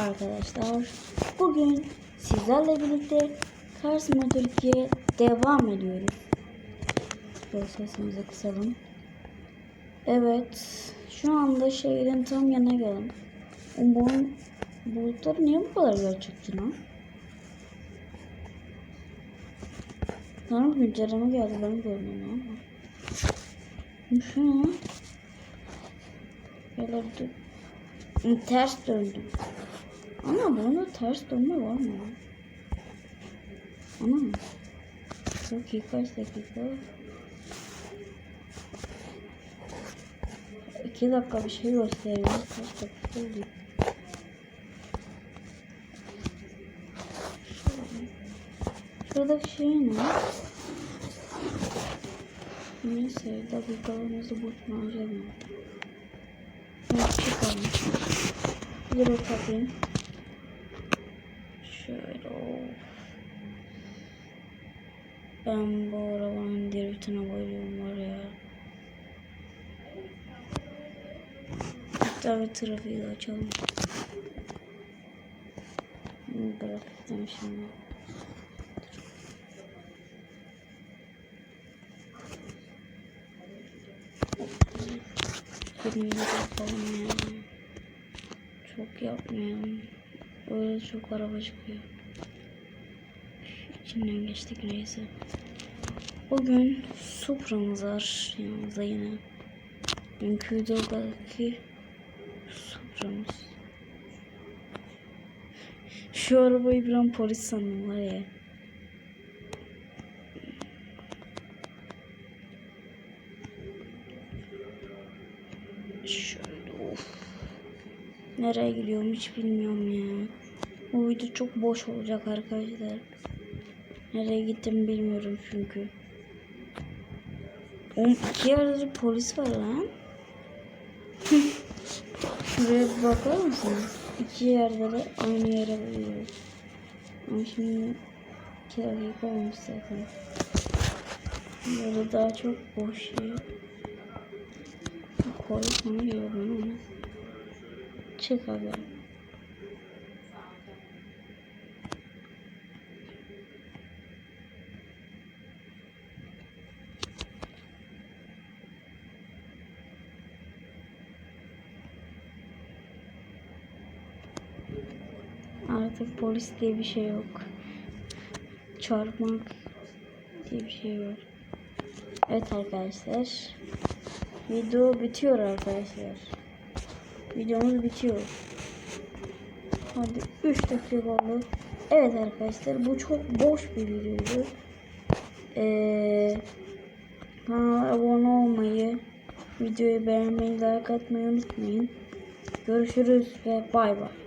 arkadaşlar. Bugün sizlerle birlikte Cars Motor 2'ye devam ediyoruz. Şöyle sesimizi kısalım. Evet. Şu anda şehrin tam yanına geldim. Umarım bulutlar niye bu kadar gerçekçi lan? Sanırım güncelleme geldi benim görünüyor ama. Şu ne? Böyle bir Ters döndüm. Ama bunda ters dönme var mı? Ana. Çok iyi kaç dakika? İki dakika bir şey gösteriyor. Kaç dakika oldu? Şuradaki şey ne? Neyse dakikalarımızı boşuna harcamayalım. Evet, çıkalım. Bir de kapayım. Şöyle of. Ben bu arabanın driftine bayılıyorum var ya. Hatta bir trafiği açalım. Grafikten şimdi. Bunu yapalım ya. Çok yapmayalım. Öyle çok araba çıkıyor. İçinden geçtik neyse. Bugün Supra'mız var yanımızda yine. Dünkü videodaki Supra'mız. Şu arabayı bir an polis sandım ya. Şöyle of. Nereye gidiyorum hiç bilmiyorum ya. Bu video çok boş olacak arkadaşlar. Nereye gittim bilmiyorum çünkü. Oğlum iki yerde polis var lan. Şuraya bakar mısınız? İki yerde de aynı yere vuruyoruz. Ama şimdi iki dakika olmuş zaten. Böyle daha çok boş. Polis mi geliyor bana ama. Çık abi. Artık polis diye bir şey yok. Çarpmak diye bir şey yok. Evet arkadaşlar. Video bitiyor arkadaşlar. Videomuz bitiyor. Hadi 3 dakika oldu. Evet arkadaşlar bu çok boş bir videoydu. Ee, kanala abone olmayı, videoyu beğenmeyi, like atmayı unutmayın. Görüşürüz ve bay bay.